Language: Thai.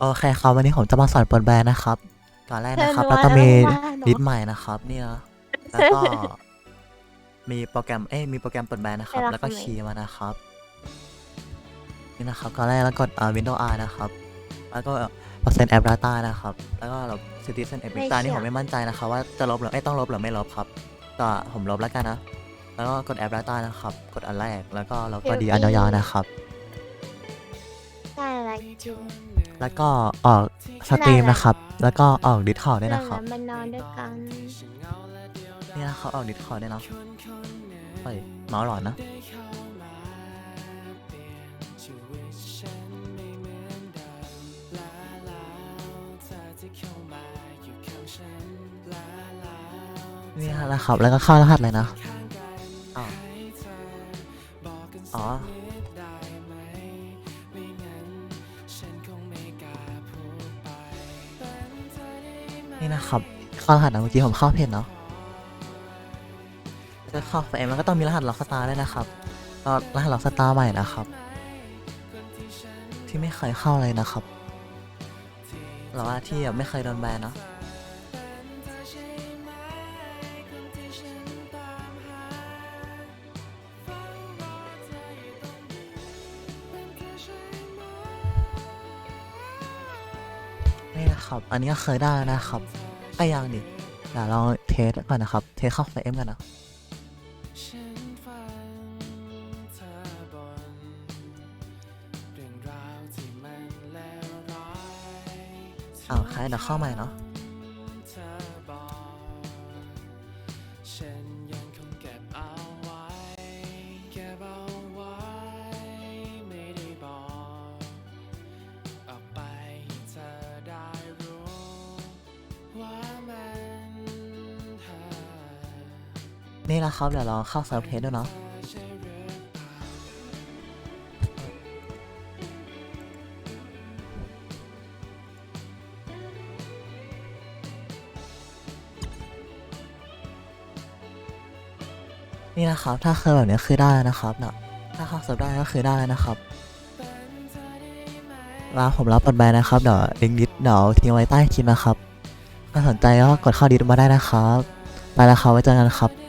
โอเคครับวันนี้ผมจะมาสอนเปิดแบรนด์นะครับก่อนแรกนะครับเชิเราญต้องมีว่าแล้วว่าเนอะดิสใหม่นะครับ เนี่ยแล้วก็มีโปรแกรมเอ้ยมีโปรแกรมเปิดแบรนด์นะครับไปรับแล้วก็ทำไมคีย์มานะครับนี่นะครับก่อนแรกแล้วกดอ่า Windows R นะครับ แล้วก็ percent app data นะครับ แล้วก็ลบ citizen app ไม่ data นี่เชื่อผมไม่มั่นใจนะครับ ว่าจะลบหรือไม่ต้องลบหรือไม่ลบครับแต่ผมลบแล้วกันนะ แล้วก็กด app data นะครับ กดอันแรกแล้วก็เราก็ดีอันยาวๆนะครับได้อะไรจริง แล้วก็ออกสตรีมได้แล้วนะครับ แล้วก็ออกดิสคอร์ดด้วยเรื่องนะครับนั้นมันนอนด้วยกันนี่นะครับออกดิสคอร์ดด้วยเนาะเฮ้ยเมาส์หลอนนะนี่แหละครับ แล้วก็เข้ารหัสเลยนะอ้าวอ๋ นี่นะครับเข้ารหัสนะเมื่อกี้ผมเข้าเพจเนาะจะเข้าไปมันก็ต้องมีรหัสล็อกสตาร์ด้วยนะครับก็รหัสล็อกสตาร์ใหม่นะครับ ที่ไม่เคยเข้าเลยนะครับหรือว่าที่แบบไม่เคยโดนแบนเนาะ นี่นะครับ อันนี้ก็เคยได้แล้วนะครับไอ้ยังดิเดี๋ยวลองเทสก่อนนะครับ เทสเข้าไฟเอ็มกันนะอ้าวใครเดี๋ยวเข้าใหม่เนาะ นี่นะครับเดี๋ยวลองเข้าเซิร์ฟเทสด้วยเนาะนี่นะครับ ถ้าเคยแบบนี้คือได้แล้วนะครับเนาะถ้าเข้าเซิร์ฟได้ก็คือได้แล้วนะครับร้านผมรับปัดแบนนะครับ เดี๋ยวลิงก์ดิสเดี๋ยวทิ้งไว้ใต้คลิปนะครับถ้าสนใจก็กดเข้าดิสมาได้นะครับ ไปแล้วครับไว้เจอกันครับ